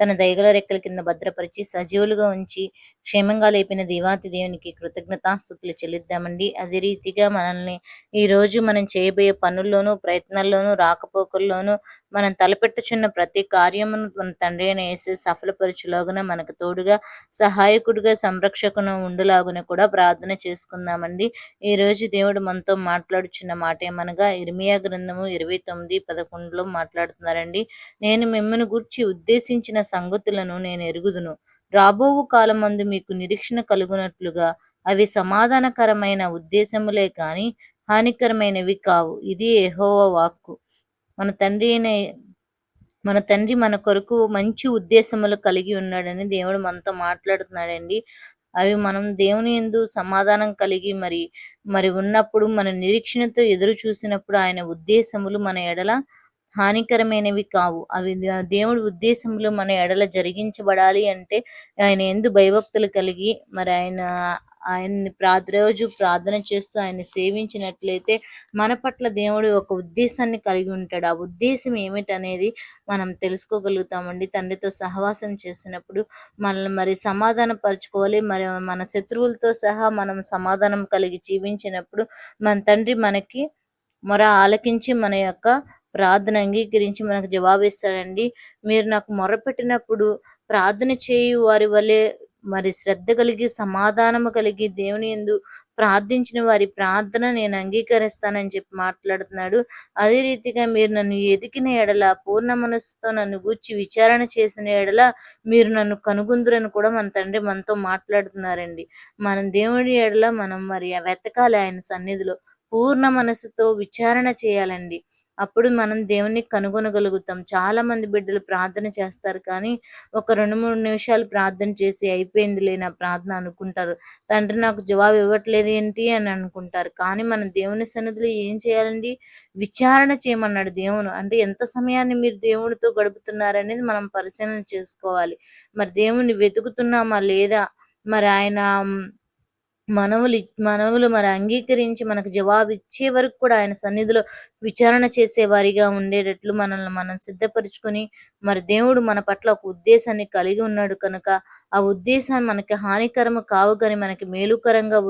తన దయగల రెక్కల కింద భద్రపరిచి సజీవులుగా ఉంచి క్షేమంగా లేపిన దేవాతి దేవునికి కృతజ్ఞతాస్థుతులు చెల్లిద్దామండి. అదే రీతిగా మనల్ని ఈ రోజు మనం చేయబోయే పనుల్లోనూ ప్రయత్నాల్లోనూ రాకపోకల్లోనూ మనం తలపెట్టుచున్న ప్రతి కార్యమును మన తండ్రి అయిన వేసి సఫలపరచులాగున మనకు తోడుగా సహాయకుడిగా సంరక్షకును ఉండులాగున కూడా ప్రార్థన చేసుకుందామండి. ఈ రోజు దేవుడు మనతో మాట్లాడుచున్న మాట ఏమనగా ఇర్మియా గ్రంథము ఇరవై తొమ్మిది పదకొండులో మాట్లాడుతున్నారండి. నేను మిమ్మల్ని గుర్చి ఉద్దేశించిన సంగతులను నేను ఎరుగుదును రాబోవు కాలమందు మీకు నిరీక్షణ కలుగునట్లుగా అవి సమాధానకరమైన ఉద్దేశములే కాని హానికరమైనవి కావు. ఇది ఎహోవ వాక్కు. మన తండ్రి అయిన మన తండ్రి మన కొరకు మంచి ఉద్దేశములు కలిగి ఉన్నాడని దేవుడు మనతో మాట్లాడుతున్నాడండి. అవి మనం దేవుని ఎందు సమాధానం కలిగి మరి మరి ఉన్నప్పుడు మన నిరీక్షణతో ఎదురు చూసినప్పుడు ఆయన ఉద్దేశములు మన ఎడల హానికరమైనవి కావు. అవి దేవుడి ఉద్దేశంలో మన ఎడల జరిగించబడాలి అంటే ఆయన ఎందు భయభక్తులు కలిగి మరి ఆయన ఆయన్ని రోజు ప్రార్థన చేస్తూ ఆయన సేవించినట్లయితే మన పట్ల దేవుడు ఒక ఉద్దేశాన్ని కలిగి ఉంటాడు. ఆ ఉద్దేశం ఏమిటనేది మనం తెలుసుకోగలుగుతామండి. తండ్రితో సహవాసం చేసినప్పుడు మనల్ని మరి సమాధాన పరుచుకోవాలి మరి మన శత్రువులతో సహా మనం సమాధానం కలిగి జీవించినప్పుడు మన తండ్రి మనకి మొర ఆలకించి మన యొక్క ప్రార్థన అంగీకరించి మనకు జవాబిస్తాడండి. మీరు నాకు మొరపెట్టినప్పుడు ప్రార్థన చేయు వారి వలె మరి శ్రద్ధ కలిగి సమాధానము కలిగి దేవుని ఎందు ప్రార్థించిన వారి ప్రార్థన నేను అంగీకరిస్తానని చెప్పి మాట్లాడుతున్నాడు. అదే రీతిగా మీరు నన్ను ఎదికిన ఎడల పూర్ణ మనస్సుతో నన్ను గూర్చి విచారణ చేసిన ఎడల మీరు నన్ను కనుగొందురని కూడా మన తండ్రి మనతో మాట్లాడుతున్నారండి. మనం దేవుడి ఎడల మనం మరి వెతకాలి ఆయన సన్నిధిలో. పూర్ణ మనసుతో విచారణ చేయాలండి. అప్పుడు మనం దేవుని కనుగొనగలుగుతాం. చాలా మంది బిడ్డలు ప్రార్థన చేస్తారు కానీ ఒక రెండు మూడు నిమిషాలు ప్రార్థన చేసి అయిపోయిందిలే నా ప్రార్థన అనుకుంటారు. తండ్రి నాకు జవాబు ఇవ్వట్లేదు ఏంటి? అని అనుకుంటారు. కానీ మనం దేవుని సన్నిధిలో ఏం చేయాలండి? విచారణ చేయమన్నాడు దేవుడు. అంటే ఎంత సమయాన్ని మీరు దేవుడితో గడుపుతున్నారనేది మనం పరిశీలన చేసుకోవాలి. మరి దేవుని వెతుకుతున్నామా లేదా? మరి ఆయన మనవులు మనవులు మరి అంగీకరించి మనకు జవాబు ఇచ్చే వరకు కూడా ఆయన సన్నిధిలో విచారణ చేసే వారిగా ఉండేటట్లు మనల్ని మనం సిద్ధపరుచుకొని మరి దేవుడు మన పట్ల ఒక ఉద్దేశాన్ని కలిగి ఉన్నాడు కనుక ఆ ఉద్దేశాన్ని మనకి హానికరము కావు కానీ మనకి మేలుకరంగా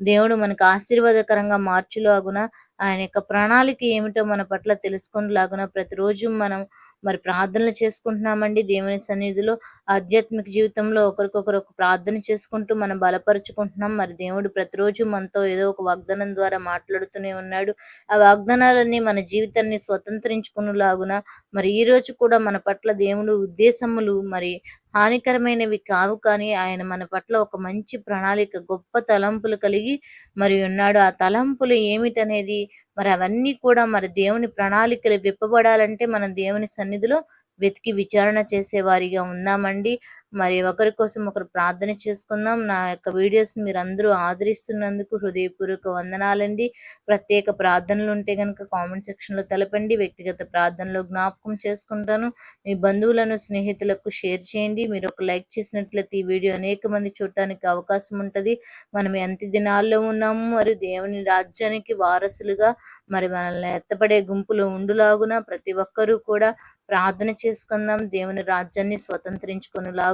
దేవుడు మనకు ఆశీర్వాదకరంగా మార్చులాగున ఆయన యొక్క ప్రణాళిక ఏమిటో మన పట్ల తెలుసుకునేలాగున ప్రతిరోజు మనం మరి ప్రార్థనలు చేసుకుంటున్నామండి. దేవుని సన్నిధిలో ఆధ్యాత్మిక జీవితంలో ఒకరికొకరు ఒక ప్రార్థన చేసుకుంటూ మనం బలపరుచుకుంటున్నాం. మరి దేవుడు ప్రతిరోజు మనతో ఏదో ఒక వాగ్దానం ద్వారా మాట్లాడుతూనే ఉన్నాడు. ఆ వాగ్దానాలన్నీ మన జీవితాన్ని స్వతంత్రించుకునేలాగున మరి ఈ రోజు కూడా మన పట్ల దేవుడు ఉద్దేశములు మరి హానికరమైనవి కావు కానీ ఆయన మన పట్ల ఒక మంచి ప్రణాళిక గొప్ప తలంపులు కలిగి మరి ఉన్నాడు. ఆ తలంపులు ఏమిటనేది మరి అవన్నీ కూడా మరి దేవుని ప్రణాళికలు విప్పబడాలంటే మనం దేవుని సన్నిధిలో వెతికి విచారణ చేసే వారిగా ఉందామండి. మరి ఒకరి కోసం ఒకరు ప్రార్థన చేసుకుందాం. నా యొక్క వీడియోస్ మీరు అందరూ ఆదరిస్తున్నందుకు హృదయపూర్వక వందనాలండి. ప్రత్యేక ప్రార్థనలు ఉంటే కనుక కామెంట్ సెక్షన్లో తెలపండి. వ్యక్తిగత ప్రార్థనలో జ్ఞాపకం చేసుకుంటాను. మీ బంధువులను స్నేహితులకు షేర్ చేయండి. మీరు ఒక లైక్ చేసినట్లయితే ఈ వీడియో అనేక మంది చూడటానికి అవకాశం ఉంటుంది. మనం ఎంత దినాల్లో ఉన్నాము మరి దేవుని రాజ్యానికి వారసులుగా మరి మనల్ని ఎత్తపడే గుంపులు ఉండులాగున ప్రతి ఒక్కరూ కూడా ప్రార్థన చేసుకుందాం. దేవుని రాజ్యాన్ని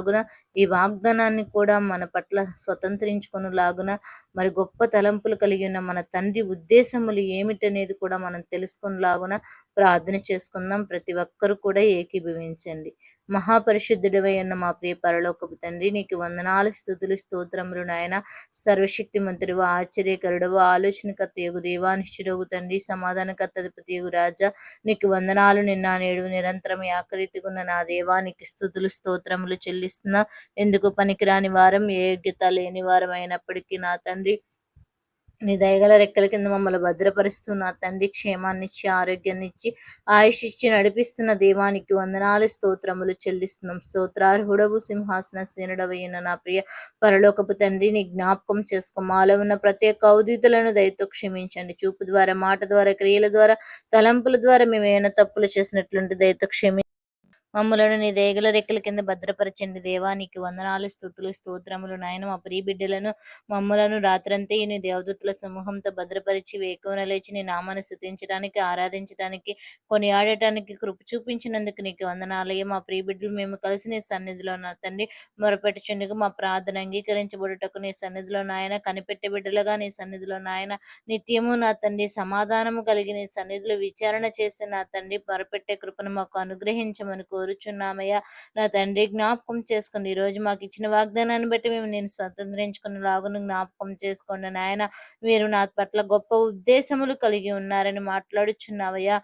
లాగున ఈ వాగ్దానాన్ని కూడా మన పట్ల స్వతంత్రించుకుని లాగున మరి గొప్ప తలంపులు కలిగి ఉన్న మన తండ్రి ఉద్దేశములు ఏమిటనేది కూడా మనం తెలుసుకుని లాగున ప్రార్థన చేసుకుందాం. ప్రతి ఒక్కరు కూడా ఏకీభవించండి. మహాపరిశుద్ధుడివై ఉన్న మా ప్రియ పరలోకపు తండ్రి నీకు వందనాలు స్థుతులు స్తోత్రములు నాయన. సర్వశక్తి మంత్రుడు ఆశ్చర్యకరుడవు ఆలోచనకర్త యోగు దేవానిష్ఠుడవు తండ్రి సమాధానకర్త యోగు రాజా. నీకు వందనాలు నిన్న నేడు నిరంతరం ఆకరితికున్న నా దేవా నీకు స్థుతులు స్తోత్రములు చెల్లిస్తున్నా. ఎందుకు పనికిరాని వారం ఏ యోగ్యత లేని వారం అయినప్పటికీ నా తండ్రి నీ దయగల రెక్కల కింద మమ్మల్ని భద్రపరుస్తున్న తండ్రి క్షేమాన్నిచ్చి ఆరోగ్యాన్నిచ్చి ఆయుష్ ఇచ్చి నడిపిస్తున్న దేవానికి వందనాలు స్తోత్రములు చెల్లిస్తున్నాం. స్తోత్రార్హుడవు సింహాసన సేనుడవైన నా ప్రియ పరలోకపు తండ్రి నీ జ్ఞాపకం చేసుకో. మాలో ఉన్న ప్రత్యేక ఔదితులను దయతో క్షమించండి. చూపు ద్వారా మాట ద్వారా క్రియల ద్వారా తలంపుల ద్వారా మేము ఏమైనా తప్పులు చేసినట్లుంటే దయతో క్షమి మమ్మలను నీ దేగల రెక్కల కింద భద్రపరచండి. దేవా నీకు వందనాలు స్థుతులు స్తోత్రములు నాయన. మా ప్రియ బిడ్డలను మమ్మలను రాత్రంతే నీ దేవదూతుల సమూహంతో భద్రపరిచి వేకువన లేచి నీ నామాన్ని స్థుతించడానికి ఆరాధించడానికి కొని ఆడటానికి కృప చూపించినందుకు నీకు వందనాలయ్య మా ప్రియ బిడ్డలు మేము కలిసి నీ సన్నిధిలో నా తండ్రి మొరపెట్టుచుండగా మా ప్రార్థన అంగీకరించబడుటకు నీ సన్నిధిలో నాయన కనిపెట్టే బిడ్డలుగా నీ సన్నిధిలో నాయన. నిత్యము నా తండ్రి సమాధానము కలిగి నీ సన్నిధిలో విచారణ చేసి నా తండ్రి మొరపెట్టే కృపను మాకు అనుగ్రహించమని కోరుచున్నామయ్యా. నా తండ్రి జ్ఞాపకం చేసుకోండి ఈరోజు మాకు ఇచ్చిన వాగ్దానాన్ని బట్టి మేము నేను స్వతంత్రించుకున్న లాగును జ్ఞాపకం చేసుకోండి నాయన మీరు నా పట్ల గొప్ప ఉద్దేశములు కలిగి ఉన్నారని మాట్లాడుచున్నావయ్యా.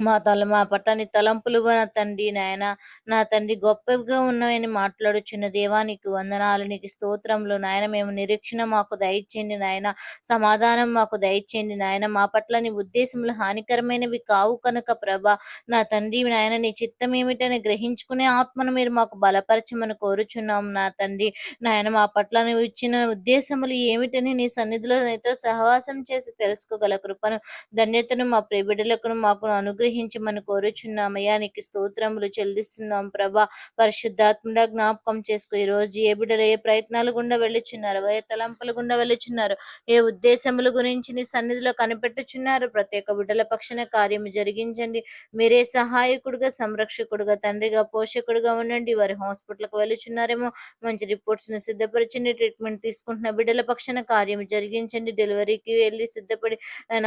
మా తల మా పట్టని తలంపులు నా తండ్రి నాయన. నా తండ్రి గొప్పగా ఉన్నవని మాట్లాడుచున్న దేవానికి వందనాలు నీకు స్తోత్రంలో నాయన. మేము నిరీక్షణ మాకు దయచేయండి నాయన. సమాధానం మాకు దయచేయండి నాయన. మా పట్ల నీ ఉద్దేశములు హానికరమైనవి కావు కనుక ప్రభ. నా తండ్రి నాయన నీ చిత్తం ఏమిటని గ్రహించుకునే ఆత్మను మీరు మాకు బలపరచమని కోరుచున్నాం నా తండ్రి నాయన. మా పట్ల నువ్వు ఇచ్చిన ఉద్దేశములు ఏమిటని నీ సన్నిధిలో నీతో సహవాసం చేసి తెలుసుకోగల కృపను ధన్యతను మా ప్రియబిడ్డలకు మాకు అనుగ్రహం అనుగ్రహించమని కోరుచున్నామయ్యా. నీకు స్తోత్రములు చెల్లిస్తున్నాం ప్రభా. పరిశుద్ధాత్మడ జ్ఞాపకం చేసుకో. ఈ రోజు ఏ బిడ్డలు ఏ ప్రయత్నాలు గుండా వెళ్ళుచున్నారు ఏ తలంపుల గుండా వెళ్ళుచున్నారు ఏ ఉద్దేశముల గురించి నీ సన్నిధిలో కనిపెట్టుచున్నారు ప్రత్యేక బిడ్డల పక్షన కార్యము జరిగించండి. మీరే సహాయకుడుగా సంరక్షకుడుగా తండ్రిగా పోషకుడుగా ఉండండి. వారి హాస్పిటల్కి వెళ్ళుచున్నారేమో మంచి రిపోర్ట్స్ను సిద్ధపరచండి. ట్రీట్మెంట్ తీసుకుంటున్న బిడ్డల పక్షన కార్యం జరిగించండి. డెలివరీకి వెళ్ళి సిద్ధపడి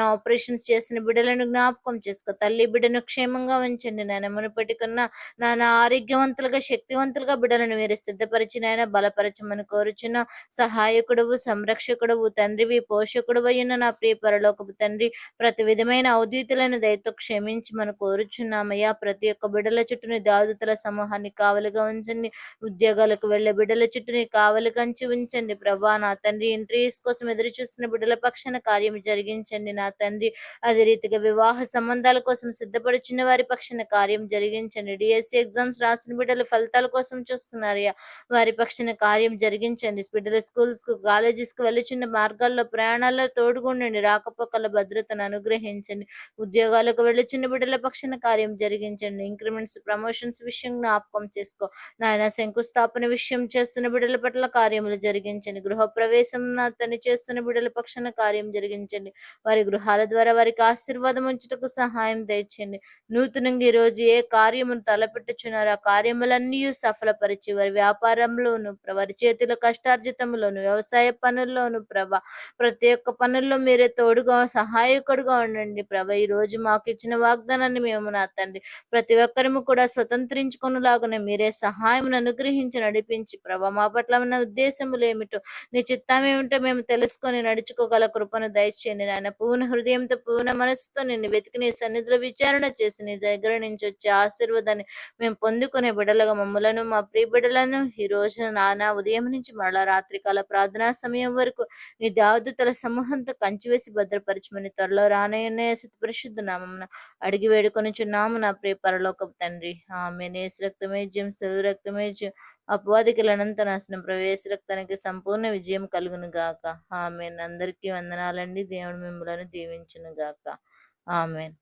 ఆపరేషన్స్ చేసిన బిడ్డలను జ్ఞాపకం చేసుకో. తల్లి బిడ్డను క్షేమంగా ఉంచండి నాయన. మునుపటి కన్నా నాన్న ఆరోగ్యవంతులుగా శక్తివంతులుగా బిడ్డలను మీరు స్థిరపరిచి నాయన బలపరచమని కోరుచున్న. సహాయకుడువు సంరక్షకుడువు తండ్రివి పోషకుడు అయిన నా ప్రియ పరలోకపు తండ్రి ప్రతి విధమైన అవధీతులను దయతో క్షమించమని కోరుచున్నామయ్యా. ప్రతి ఒక్క బిడ్డల చుట్టూని దాదుతల సమూహాన్ని కావలిగా ఉంచండి. ఉద్యోగాలకు వెళ్ళే బిడ్డల చుట్టూని కావలి కంచి ఉంచండి. ప్రభా నా తండ్రి ఇంట్రీస్ కోసం ఎదురు చూస్తున్న బిడ్డల పక్షాన కార్యం జరిగించండి నా తండ్రి. అదే రీతిగా వివాహ సంబంధాల కోసం సిద్ధపడుచున్న వారి పక్షాన కార్యం జరిగించండి. డిఎస్సి ఎగ్జామ్స్ రాసిన బిడ్డల ఫలితాల కోసం చూస్తున్నారయ్యా వారి పక్షాన కార్యం జరిగించండి. బిడ్డల స్కూల్స్కు కాలేజెస్కు వెళ్ళుచున్న మార్గాల్లో ప్రయాణాల్లో తోడుగుండండి. రాకపోకల భద్రతను అనుగ్రహించండి. ఉద్యోగాలకు వెళ్ళుచున్న బిడ్డల పక్షాన కార్యం జరిగించండి. ఇంక్రిమెంట్స్ ప్రమోషన్స్ విషయం జ్ఞాపకం చేసుకో. నాయన శంకుస్థాపన విషయం చేస్తున్న బిడ్డల పట్ల కార్యములు జరిగించండి. గృహ ప్రవేశం అతని చేస్తున్న బిడ్డల పక్షాన కార్యం జరిగించండి. వారి గృహాల ద్వారా వారికి ఆశీర్వాదం ఉంచుటకు సహాయం దయచేయండి నూతనంగా ఈ రోజు ఏ కార్యమును తలపెట్టుచున్నారో ఆ కార్యములన్నీ సఫలపరిచి వారి వ్యాపారంలోను వారి చేతుల కష్టార్జితంలోను వ్యవసాయ పనుల్లోను ప్రభ ప్రతి ఒక్క పనుల్లో మీరే తోడుగా సహాయకుడుగా ఉండండి. ప్రభ ఈ రోజు మాకు ఇచ్చిన వాగ్దానాన్ని మేము నా తండ్రి ప్రతి ఒక్కరము కూడా స్వతంత్రించుకునేలాగానే మీరే సహాయం అనుగ్రహించి నడిపించి ప్రభ మా పట్ల ఉన్న ఉద్దేశములు ఏమిటో నీ చిత్తం ఏమిటో మేము తెలుసుకొని నడుచుకోగల కృపను దయచేయండి నాయన. పూర్ణ హృదయంతో పూర్ణ మనసుతో నేను వెతికి నీ సన్నిధిలో విచారణ చేసి నీ దగ్గర నుంచి వచ్చే ఆశీర్వాదాన్ని మేము పొందుకునే బిడలుగా మమ్మలను మా ప్రియ బిడలను ఈ రోజు నానా ఉదయం నుంచి మరలా రాత్రికాల ప్రార్థనా సమయం వరకు నీ దావదుతల సమూహంతో కంచివేసి భద్రపరచమని త్వరలో రానయ్యనే సత్పరిశుద్ధ నామం అడిగి వేడుకొని చున్నాము నా ప్రియ పరలోక తండ్రి. ఆమె నేసు రక్తమే జం సెలవు రక్తమే అపవాదికుల అనంత నాశనం ప్రవేశ రక్తానికి సంపూర్ణ విజయం కలుగును గాక. ఆమె అందరికీ వందనాలండి. దేవుడు మిమ్మలను దీవించును గాక. ఆమెన్.